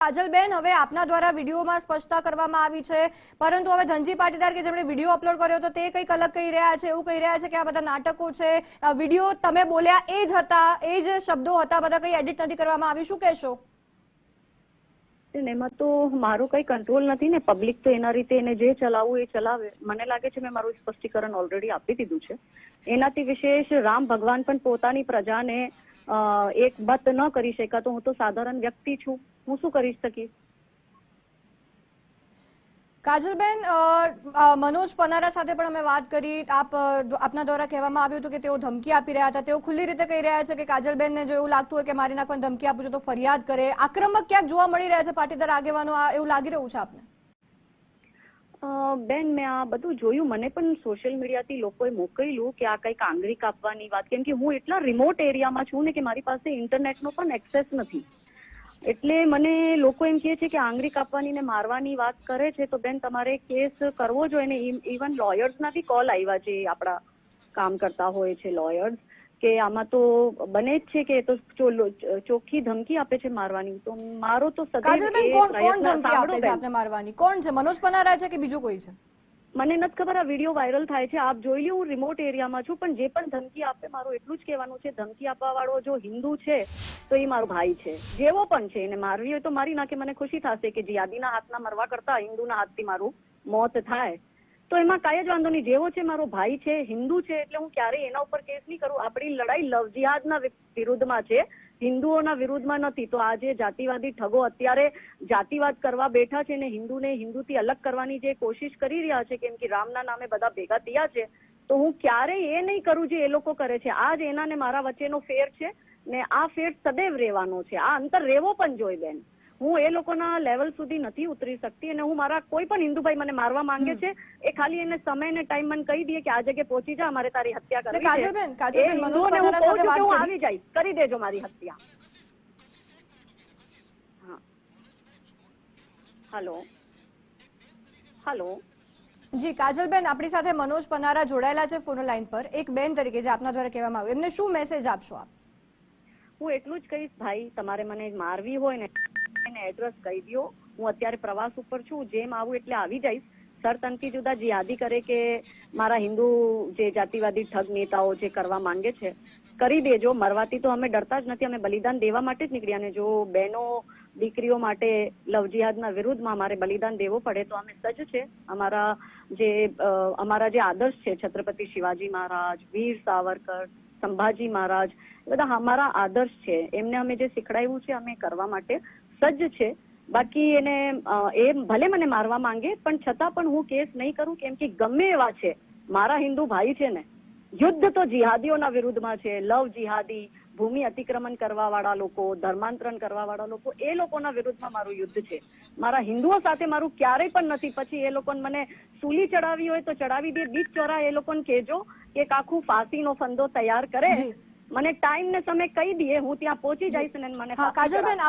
કાજલબેન, હવે આપના દ્વારા વિડીયોમાં સ્પષ્ટતા કરવામાં આવી છે. પરંતુ હવે ધનજી પાટીદાર કે જેમણે વીડિયો અપલોડ કર્યો હતો તે કંઈક અલગ કહી રહ્યા છે, એવું કહી રહ્યા છે કે આ બધા નાટકો છે. વીડિયો તમે બોલ્યા એ જ હતા, એ જ શબ્દો હતા, બધા કંઈ એડિટ નથી કરવામાં આવી શું કહેશો? એમાં તો મારું કઈ કંટ્રોલ નથી ને. પબ્લિક તો એના રીતે એને જે ચલાવવું એ ચલાવે. મને લાગે છે મેં મારું સ્પષ્ટીકરણ ઓલરેડી આપી દીધું છે. એનાથી વિશેષ રામ ભગવાન પણ પોતાની પ્રજાને એક મત ન કરી શકા તો હું તો સાધારણ વ્યક્તિ છું. હું શું કરી શકીશ? કાજલબેન મનોજ પનારા સાથે પણ અમે વાત કરી. આપ આપના દ્વારા કહેવામાં આવ્યું હતું કે તેઓ ધમકી આપી રહ્યા હતા. તેઓ ખુલ્લી રીતે કહી રહ્યા છે કે કાજલબેનને જો એવું લાગતું હોય કે મારી નાખવાની ધમકી આપું છું તો ફરિયાદ કરે. આક્રમક ક્યાંક જોવા મળી રહ્યા છે પાટીદાર આગેવાનો. એવું લાગી રહ્યું છે આપને? બેન, મેં આ બધું જોયું. મને પણ સોશિયલ મીડિયાથી લોકોએ મોકલ્યું કે આ કંઈક આંગળી કાપવાની વાત. કેમ કે હું એટલા રિમોટ એરિયામાં છું ને કે મારી પાસે ઇન્ટરનેટનો પણ એક્સેસ નથી. એટલે મને લોકો એમ કહે છે કે આંગળી કાપવાની ને મારવાની વાત કરે છે. તો બેન, તમારે કેસ કરવો જોઈએ ને. ઇવન લોયર્સના બી કોલ આવ્યા છે આપણા કામ કરતા હોય છે લોયર્સ કે આમાં તો બને જ છે કે એ તો ચોખ્ખી ધમકી આપે છે મારવાની. તો મારો તો સદૈવ કોણ કોણ ધમકી આપે છે આપને મારવાની? કોણ છે? મનોજ પનારા છે કે બીજું કોઈ છે? મને નથી ખબર આ વીડિયો વાયરલ થાય છે. આપ જોઈ લો હું રિમોટ એરિયામાં છું પણ જે પણ ધમકી આપે મારું એટલું જ કહેવાનું છે. ધમકી આપવા વાળો જો હિન્દુ છે તો એ મારો ભાઈ છે. જેવો પણ છે એને મારવી હોય તો મારી નાખે. મને ખુશી થશે કે જિયાદીના હાથના મરવા કરતા હિન્દુના હાથથી મારું મોત થાય. તો એમાં કાંઈ જ વાંધો નહીં. જેવો છે મારો ભાઈ છે, હિન્દુ છે, એટલે હું ક્યારેય એના ઉપર કેસ નહીં કરું. આપણી લડાઈ લવ જિહાદના વિરુદ્ધમાં છે. હિન્દુઓના વિરુદ્ધમાં નથી. તો આ જે જાતિવાદી ઠગો અત્યારે જાતિવાદ કરવા બેઠા છે ને હિન્દુને હિન્દુથી અલગ કરવાની જે કોશિશ કરી રહ્યા છે, કેમ કે રામના નામે બધા ભેગા થયા છે, તો હું ક્યારેય એ નહીં કરું જે એ લોકો કરે છે. આ જ એના ને મારા વચ્ચેનો ફેર છે ને આ ફેર સદૈવ રહેવાનો છે. આ અંતર રહેવો પણ જોઈએ બેન. હું એ લોકોના લેવલ સુધી નથી ઉતરી શકતી અને હું મારા કોઈ પણ હિન્દુભાઈ મને મારવા માંગે છે એ ખાલી એને સમય ને ટાઈમ મને કહી દે કે આ જગ્યાએ પહોંચી જા મારે તારી હત્યા કરવી છે. કાજલબેન, કાજલબેન, મનોજ કહું સાથે વાત કરી. આવી જાય કરી દેજો મારી હત્યા. Hello hello. હલો. જી કાજલબેન આપણી સાથે મનોજ પનારા જોડાયેલા છે ફોન લાઈન પર. એક બેન તરીકે જે આપના દ્વારા કહેવામાં આવ્યું. એમને શું મેસેજ આપશો આપ? હું એટલું જ કહીશ ભાઈ તમારે મને મારવી હોય ને એને એડ્રેસ કહી દો હું અત્યારે પ્રવાસ ઉપર છું. જેમ આવું એટલે આવી જઈશ. સરતનથી જુદા જે યાદી કરે કે મારા હિન્દુ જે જાતિવાદી ઠગ નેતાઓ જે કરવા માંગે છે, કરી દેજો. મરવાથી તો અમે ડરતા જ નથી. અમે બલિદાન દેવા માટે જ નીકળ્યા ને જો બહેનો, દીકરીઓ માટે લવજિહાદના વિરુદ્ધમાં અમારે બલિદાન દેવો પડે તો અમે સજ્જ છે. અમારા જે અમારા જે આદર્શ છે, છત્રપતિ શિવાજી મહારાજ, વીર સાવરકર, સંભાજી મહારાજ, એ બધા અમારા આદર્શ છે. એમને અમે જે શીખડાવ્યું છે, અમે કરવા માટે સજ્જ છે. બાકી એને એ ભલે મને મારવા માંગે પણ છતાં પણ હું કેસ નહીં કરું કેમ કે ગમે એવા છે. મારા હિન્દુ ભાઈ છે ને યુદ્ધ તો જિહાદીઓના વિરુદ્ધમાં છે. લવ જિહાદી ભૂમિ અતિક્રમણ કરવા વાળા લોકો ધર્માંતરણ કરવા વાળા લોકો એ લોકોના વિરુદ્ધમાં મારું યુદ્ધ છે. મારા હિન્દુઓ સાથે મારું ક્યારેય પણ નથી. પછી એ લોકોને મને સૂલી ચડાવી હોય તો ચડાવી દે બીચ ચોરા એ લોકોને કહેજો કે એક આખું ફાંસીનો ફંદો તૈયાર કરે. મને ટાઈમ ને સમય કહી દઈએ હું ત્યાં પહોંચી જઈશ ને મને કાજલબેન